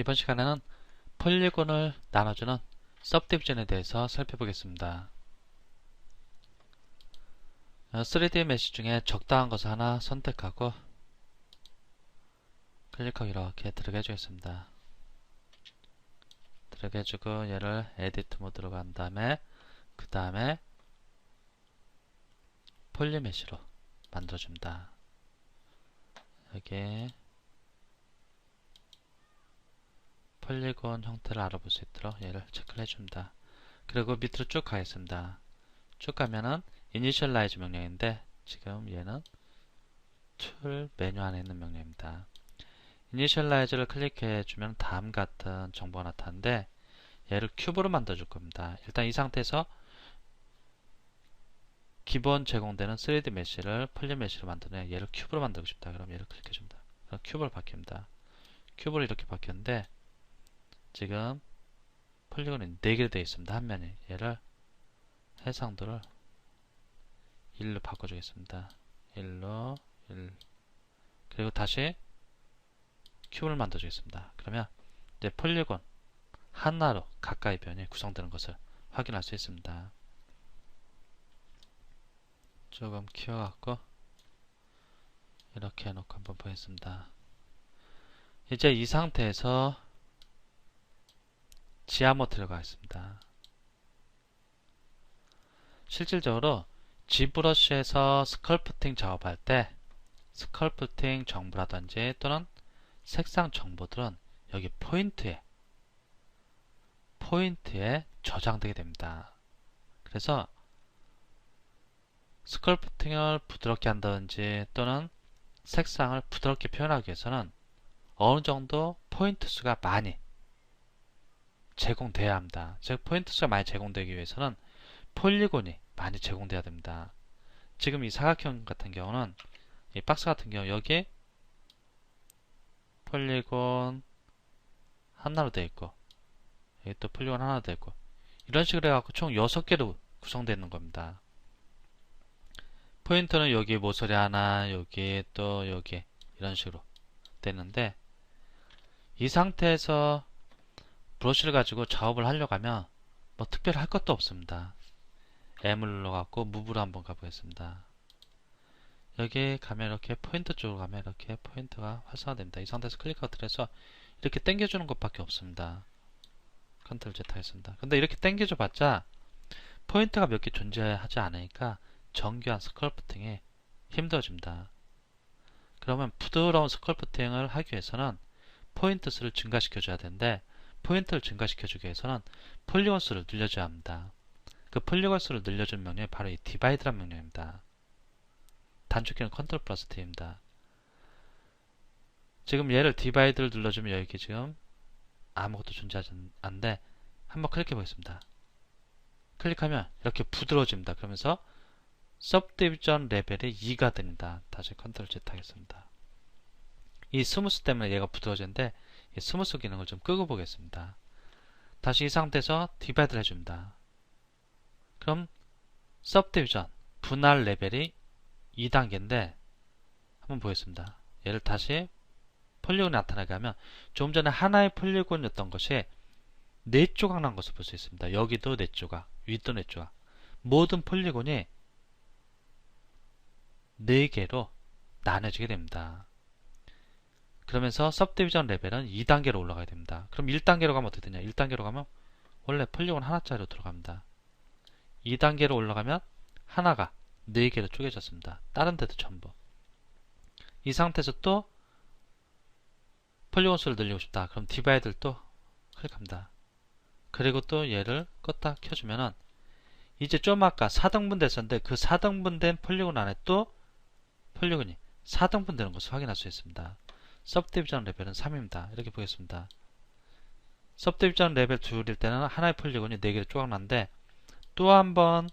이번 시간에는 폴리곤을 나눠주는 서브디비전에 대해서 살펴보겠습니다. 3D 어, 메시 중에 적당한 것을 하나 선택하고 클릭하고 이렇게 들어게 해주겠습니다. 들어게 해주고 얘를 에디트 모드로 간 다음에 그 다음에 폴리 메시로 만들어줍니다. 여기 폴리곤 형태를 알아볼 수 있도록 얘를 체크를 해줍니다. 그리고 밑으로 쭉 가겠습니다. 쭉 가면은 initialize 명령인데 지금 얘는 툴 메뉴 안에 있는 명령입니다. initialize를 클릭해 주면 다음 같은 정보가 나타나는데 얘를 큐브로 만들어 줄 겁니다. 일단 이 상태에서 기본 제공되는 3D 메시를 폴리 메시로 만드는 얘를 큐브로 만들고 싶다. 그럼 얘를 클릭해 줍니다. 큐브를 바뀝니다. 큐브로 이렇게 바뀌었는데 지금 폴리곤이 4개로 되어 있습니다. 한 면에 얘를 해상도를 1로 바꿔주겠습니다. 1로 1 그리고 다시 큐브를 만들어주겠습니다. 그러면 이제 폴리곤 하나로 가까이 변이 구성되는 것을 확인할 수 있습니다. 조금 키워갖고 이렇게 해놓고 한번 보겠습니다. 이제 이 상태에서 지하 모터를 가겠습니다. 실질적으로 G브러쉬에서 스컬프팅 작업할 때 스컬프팅 정보라든지 또는 색상 정보들은 여기 포인트에 포인트에 저장되게 됩니다. 그래서 스컬프팅을 부드럽게 한다든지 또는 색상을 부드럽게 표현하기 위해서는 어느 정도 포인트 수가 많이 제공돼야 합니다. 즉 포인트 수가 많이 제공되기 위해서는 폴리곤이 많이 제공돼야 됩니다. 지금 이 사각형 같은 경우는 이 박스 같은 경우 여기에 폴리곤 하나로 되어 있고 여기 또 폴리곤 하나 되어 있고 이런 식으로 해갖고 총 6개로 구성되어 있는 겁니다. 포인트는 여기 모서리 하나 여기 또 여기 이런 식으로 되는데 이 상태에서 브러쉬를 가지고 작업을 하려고 하면 뭐 특별히 할 것도 없습니다. M을 눌러갖고 무브로 한번 가보겠습니다. 여기 가면 이렇게 포인트 쪽으로 가면 이렇게 포인트가 활성화됩니다. 이 상태에서 클릭하고 들어서 이렇게 당겨주는 것밖에 없습니다. 컨트롤 Z 하겠습니다. 근데 이렇게 당겨줘 봤자 포인트가 몇 개 존재하지 않으니까 정교한 스컬프팅에 힘들어집니다. 그러면 부드러운 스컬프팅을 하기 위해서는 포인트 수를 증가시켜 줘야 되는데 포인트를 증가시켜 주기 위해서는 폴리곤 수를 늘려줘야 합니다. 그 폴리곤 수를 늘려준 명령이 바로 이 디바이드란 명령입니다. 단축키는 컨트롤 플러스 T입니다. 지금 얘를 디바이드를 눌러주면 여기 지금 아무것도 존재하지 않는데 한번 클릭해 보겠습니다. 클릭하면 이렇게 부드러워집니다. 그러면서 subdivision 레벨이 2가 됩니다. 다시 컨트롤 Z 하겠습니다. 이 스무스 때문에 얘가 부드러워지는데 이 스무스 기능을 좀 끄고 보겠습니다. 다시 이 상태에서 디바이드를 해줍니다. 그럼 subdivision 분할 레벨이 2단계인데 한번 보겠습니다. 얘를 다시 폴리곤이 나타나게 하면 조금 전에 하나의 폴리곤이었던 것이 4조각 난 것을 볼 수 있습니다. 여기도 4조각, 위도 4조각. 모든 폴리곤이 4개로 나눠지게 됩니다. 그러면서 subdivision 레벨은 2단계로 올라가야 됩니다. 그럼 1단계로 가면 어떻게 되냐? 1단계로 가면 원래 폴리곤 하나짜리로 들어갑니다. 2단계로 올라가면 하나가 4개로 쪼개졌습니다. 다른 데도 전부. 이 상태에서 또 폴리곤 수를 늘리고 싶다. 그럼 디바이드를 또 클릭합니다. 그리고 또 얘를 껐다 켜주면은 이제 좀 아까 4등분 됐었는데 그 4등분 된 폴리곤 안에 또 폴리곤이 4등분 되는 것을 확인할 수 있습니다. 서브디비전 레벨은 3입니다. 이렇게 보겠습니다. 서브디비전 레벨 2일 때는 하나의 폴리곤이 4개로 쪼각났는데 또 한 번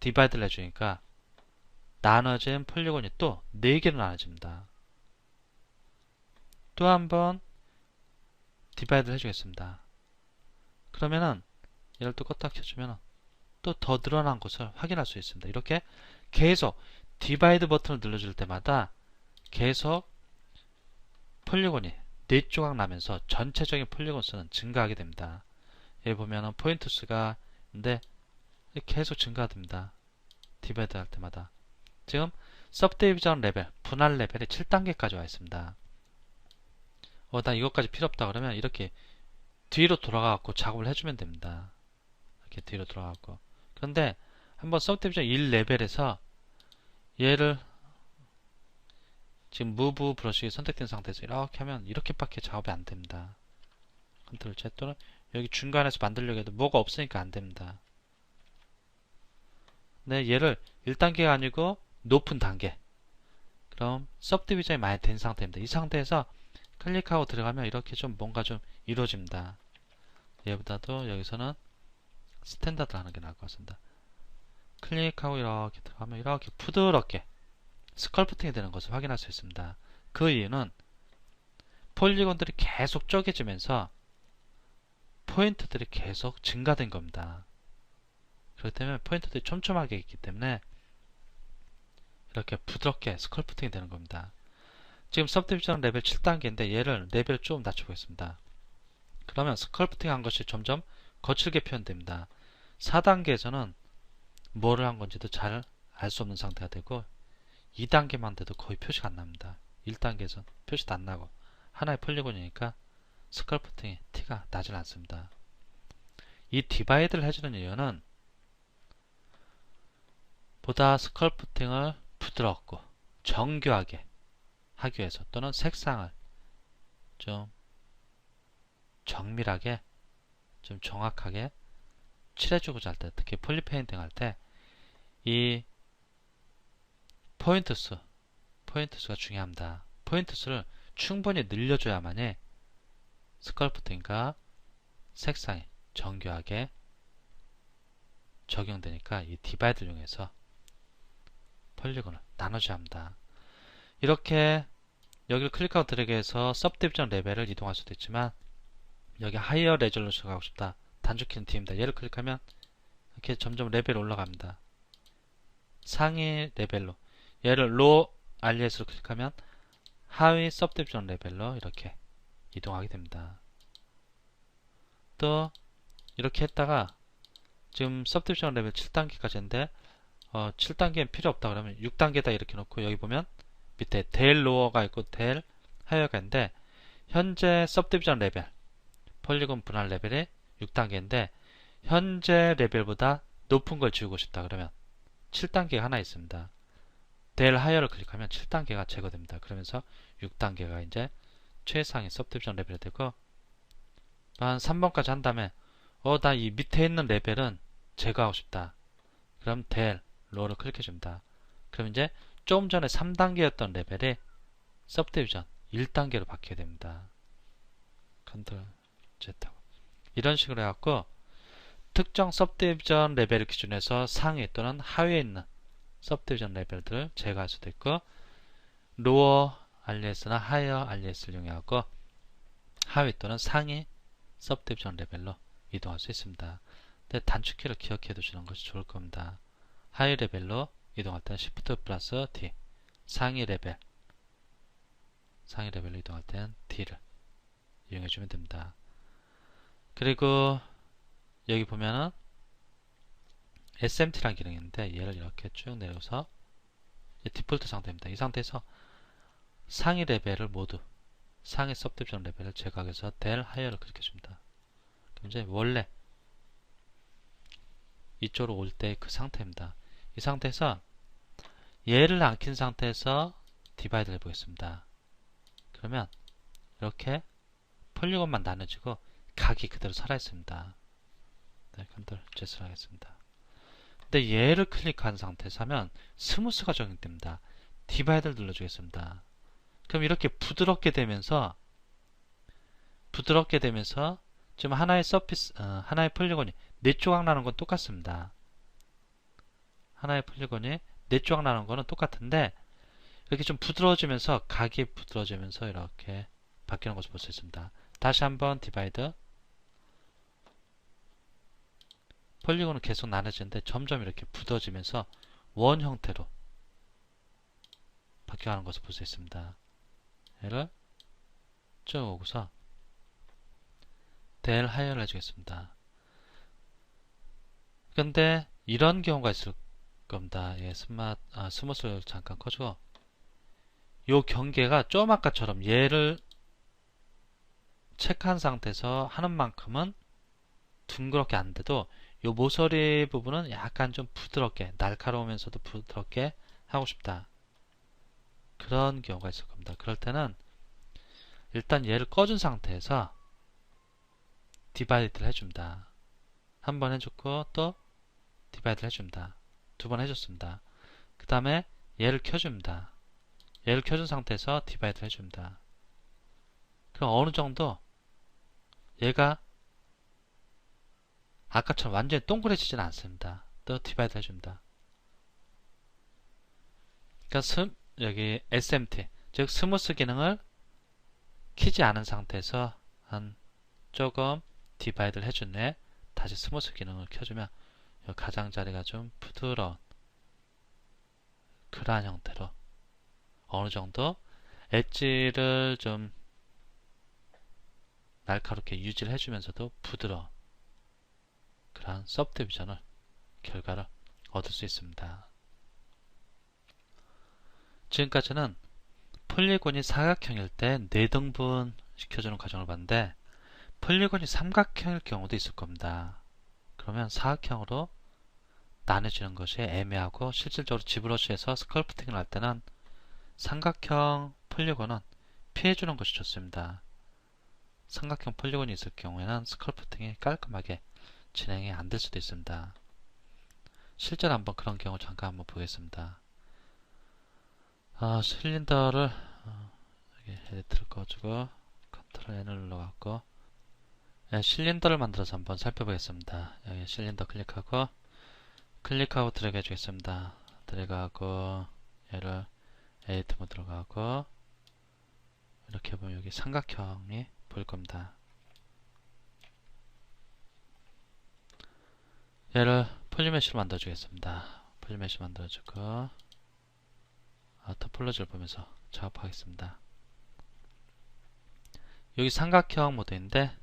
디바이드를 해주니까 나눠진 폴리곤이 또 4개로 나눠집니다. 또 한 번 디바이드를 해주겠습니다. 그러면은 얘를 또 껐다 켜주면 또 더 늘어난 것을 확인할 수 있습니다. 이렇게 계속 디바이드 버튼을 눌러줄 때마다 계속 폴리곤이 네 조각 나면서 전체적인 폴리곤 수는 증가하게 됩니다. 여기 보면은 포인트 수가 있는데 계속 증가됩니다. 디바이드 할 때마다. 지금 서브디비전 레벨, 분할 레벨이 7단계까지 와 있습니다. 어, 나 이것까지 필요 없다 그러면 이렇게 뒤로 돌아가갖고 작업을 해주면 됩니다. 이렇게 뒤로 돌아가고. 그런데 한번 서브디비전 1레벨에서 얘를 지금 무브 브러쉬 선택된 상태에서 이렇게 하면 이렇게밖에 작업이 안 됩니다. 컨트롤 Z 또는 여기 중간에서 만들려고 해도 뭐가 없으니까 안 됩니다. 네, 얘를 1단계가 아니고 높은 단계. 그럼 서브디비전이 많이 된 상태입니다. 이 상태에서 클릭하고 들어가면 이렇게 좀 뭔가 좀 이루어집니다. 얘보다도 여기서는 스탠다드 하는 게 나을 것 같습니다. 클릭하고 이렇게 들어가면 이렇게 부드럽게 스컬프팅이 되는 것을 확인할 수 있습니다. 그 이유는 폴리곤들이 계속 쪼개지면서 포인트들이 계속 증가된 겁니다. 때문에 포인트들이 촘촘하게 있기 때문에 이렇게 부드럽게 스컬프팅이 되는 겁니다. 지금 서브디비전 레벨 7단계인데 얘를 레벨 좀 낮춰보겠습니다. 그러면 스컬프팅 한 것이 점점 거칠게 표현됩니다. 4단계에서는 뭐를 한 건지도 잘 알 수 없는 상태가 되고 2단계만 돼도 거의 표시가 안 납니다. 1단계에서 표시도 안 나고 하나의 폴리곤이니까 스컬프팅이 티가 나질 않습니다. 이 디바이드를 해주는 이유는 보다 스컬프팅을 부드럽고 정교하게 하기 위해서 또는 색상을 좀 정밀하게 좀 정확하게 칠해주고자 할 때 특히 폴리페인팅 할 때 이 포인트 수 포인트 수가 중요합니다. 포인트 수를 충분히 늘려줘야만이 스컬프팅과 색상이 정교하게 적용되니까 이 디바이드를 이용해서 폴리곤을 나눠줘야 합니다. 이렇게 여기를 클릭하고 들어게 해서 서브디비전 레벨을 이동할 수도 있지만 여기 하이어 레졸루션 가고 싶다. 단축키는 D입니다. 얘를 클릭하면 이렇게 점점 레벨이 올라갑니다. 상위 레벨로 얘를 로 RES로 클릭하면 하위 서브디비전 레벨로 이렇게 이동하게 됩니다. 또 이렇게 했다가 지금 서브디비전 레벨 7단계까지 했는데 어, 7단계는 필요 없다 그러면 6단계다 이렇게 놓고 여기 보면 밑에 델 로어가 있고 델 하이어가 있는데 현재 서브디비전 레벨 폴리곤 분할 레벨이 6단계인데 현재 레벨보다 높은 걸 지우고 싶다 그러면 7단계가 하나 있습니다. 델 하이어를 클릭하면 7단계가 제거됩니다. 그러면서 6단계가 이제 최상의 서브디비전 레벨이 되고 한 3번까지 한 다음에 어 나 이 밑에 있는 레벨은 제거하고 싶다. 그럼 델 로어를 클릭해 줍니다. 그럼 이제 조금 전에 3단계였던 레벨이 서브디비전 1단계로 바뀌게 됩니다. 컨트롤 Z하고 이런 식으로 해갖고 특정 서브디비전 레벨을 기준해서 상위 또는 하위에 있는 서브디비전 레벨들을 제거할 수도 있고 로어 RS나 하이어 RS를 이용해갖고 하위 또는 상위 서브디비전 레벨로 이동할 수 있습니다. 근데 단축키를 기억해 두시는 것이 좋을 겁니다. 하위 레벨로 이동할 때는 Shift 플러스 D 상위 레벨 상위 레벨로 이동할 때는 D를 이용해 주면 됩니다. 그리고 여기 보면은 SMT라는 기능이 있는데 얘를 이렇게 쭉 내려서 디폴트 상태입니다. 이 상태에서 상위 레벨을 모두 상위 서브디비전 레벨을 제거해서 델 하이어를 클릭해줍니다. 그럼 이제 원래 이쪽으로 올 때 그 상태입니다. 이 상태에서 얘를 안 킨 상태에서 디바이드를 해보겠습니다. 그러면 이렇게 폴리곤만 나눠지고 각이 그대로 살아있습니다. 네, 컨트롤 Z를 하겠습니다. 근데 얘를 클릭한 상태에서 하면 스무스가 적용됩니다. 디바이드를 눌러주겠습니다. 그럼 이렇게 부드럽게 되면서 부드럽게 되면서 지금 하나의 서피스 어, 하나의 폴리곤이 네 조각 나는 건 똑같습니다. 하나의 폴리곤이 네 조각 나는 거는 똑같은데 이렇게 좀 부드러워지면서 각이 부드러워지면서 이렇게 바뀌는 것을 볼 수 있습니다. 다시 한번 디바이드 폴리곤은 계속 나눠지는데 점점 이렇게 굳어지면서 원 형태로 바뀌어가는 것을 볼 수 있습니다. 얘를 쭉 오고서 델 하이어를 해주겠습니다. 근데 이런 경우가 있을 겁니다. 예, 스마 아, 스무스를 잠깐 꺼주고 요 경계가 좀 아까처럼 얘를 체크한 상태에서 하는 만큼은 둥그렇게 안 돼도 요 모서리 부분은 약간 좀 부드럽게 날카로우면서도 부드럽게 하고 싶다. 그런 경우가 있을 겁니다. 그럴 때는 일단 얘를 꺼준 상태에서 디바이드를 해줍니다. 한 번 해줬고 또 디바이드를 해줍니다. 두 번 해줬습니다. 그 다음에 얘를 켜줍니다. 얘를 켜준 상태에서 디바이드를 해줍니다. 그럼 어느 정도 얘가 아까처럼 완전히 동그래지진 않습니다. 또 디바이드 해줍니다. 그러니까 스, 여기 SMT 즉 스무스 기능을 키지 않은 상태에서 한 조금 디바이드를 해준 후에 다시 스무스 기능을 켜주면 가장자리가 좀 부드러운 그러한 형태로 어느 정도 엣지를 좀 날카롭게 유지를 해주면서도 부드러운 그러한 서브디비전을 결과를 얻을 수 있습니다. 지금까지는 폴리곤이 사각형일 때 4등분 시켜주는 과정을 봤는데 폴리곤이 삼각형일 경우도 있을 겁니다. 그러면 사각형으로 나눠지는 것이 애매하고 실질적으로 지브러시에서 스컬프팅을 할 때는 삼각형 폴리곤은 피해주는 것이 좋습니다. 삼각형 폴리곤이 있을 경우에는 스컬프팅이 깔끔하게 진행이 안 될 수도 있습니다. 실제로 한번 그런 경우 잠깐 한번 보겠습니다. 아, 실린더를 어, 에디트를 꺼주고 컨트롤 N을 눌러갖고 네, 실린더를 만들어서 한번 살펴보겠습니다. 여기 실린더 클릭하고 클릭하고 드래그 해주겠습니다. 드래그하고 얘를 에디트 모드로 가고 이렇게 보면 여기 삼각형이 보일 겁니다. 얘를 폴리메쉬로 만들어주겠습니다. 폴리메쉬 만들어주고 아, 토폴로지를 보면서 작업하겠습니다. 여기 삼각형 모드인데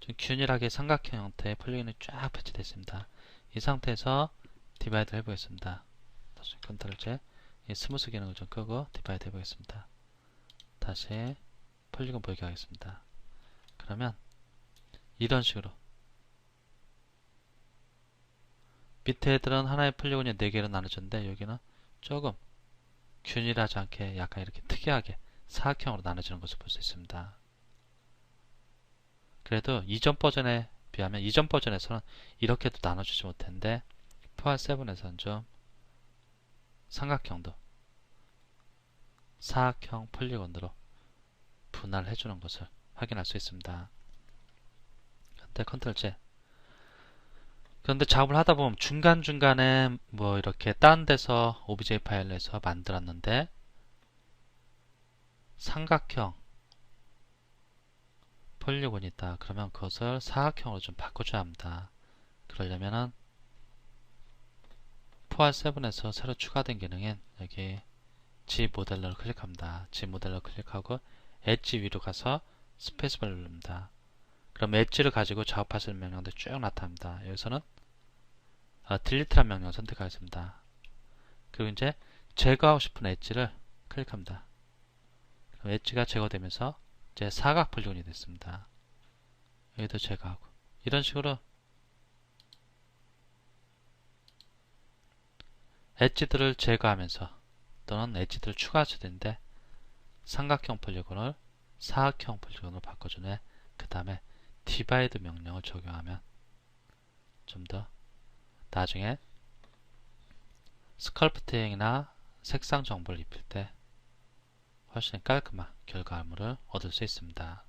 좀 균일하게 삼각형 형태의 폴리곤이 쫙 배치되어 있습니다. 이 상태에서 디바이드 해보겠습니다. 다시 컨트롤 Z 이 스무스 기능을 좀 끄고 디바이드 해보겠습니다. 다시 폴리곤 보이게 하겠습니다. 그러면 이런 식으로 밑에 애들은 하나의 폴리곤이 4개로 나눠졌는데 여기는 조금 균일하지 않게 약간 이렇게 특이하게 사각형으로 나눠지는 것을 볼 수 있습니다. 그래도 이전 버전에 비하면 이전 버전에서는 이렇게도 나눠주지 못했는데 포알 7에서는 좀 삼각형도 사각형 폴리곤으로 분할해 주는 것을 확인할 수 있습니다. 근데 컨트롤 Z 그런데 작업을 하다 보면 중간중간에 뭐 이렇게 딴 데서 OBJ 파일에서 만들었는데 삼각형 폴리곤이 있다. 그러면 그것을 사각형으로 좀 바꿔줘야 합니다. 그러려면은 포알 7에서 새로 추가된 기능인 여기 G 모델러를 클릭합니다. G 모델러 클릭하고 엣지 위로 가서 스페이스바를 누릅니다. 그럼 엣지를 가지고 작업하시는 명령들 쭉 나타납니다. 여기서는 어, 딜리트란 명령 선택하겠습니다. 그리고 이제 제거하고 싶은 엣지를 클릭합니다. 그럼 엣지가 제거되면서 이제 사각 폴리곤이 됐습니다. 여기도 제거하고 이런 식으로 엣지들을 제거하면서 또는 엣지들을 추가하셔야 되는데 삼각형 폴리곤을 사각형 폴리곤으로 후에 그 다음에 디바이드 명령을 적용하면 좀 더 나중에 스컬프팅이나 색상 정보를 입힐 때 훨씬 깔끔한 결과물을 얻을 수 있습니다.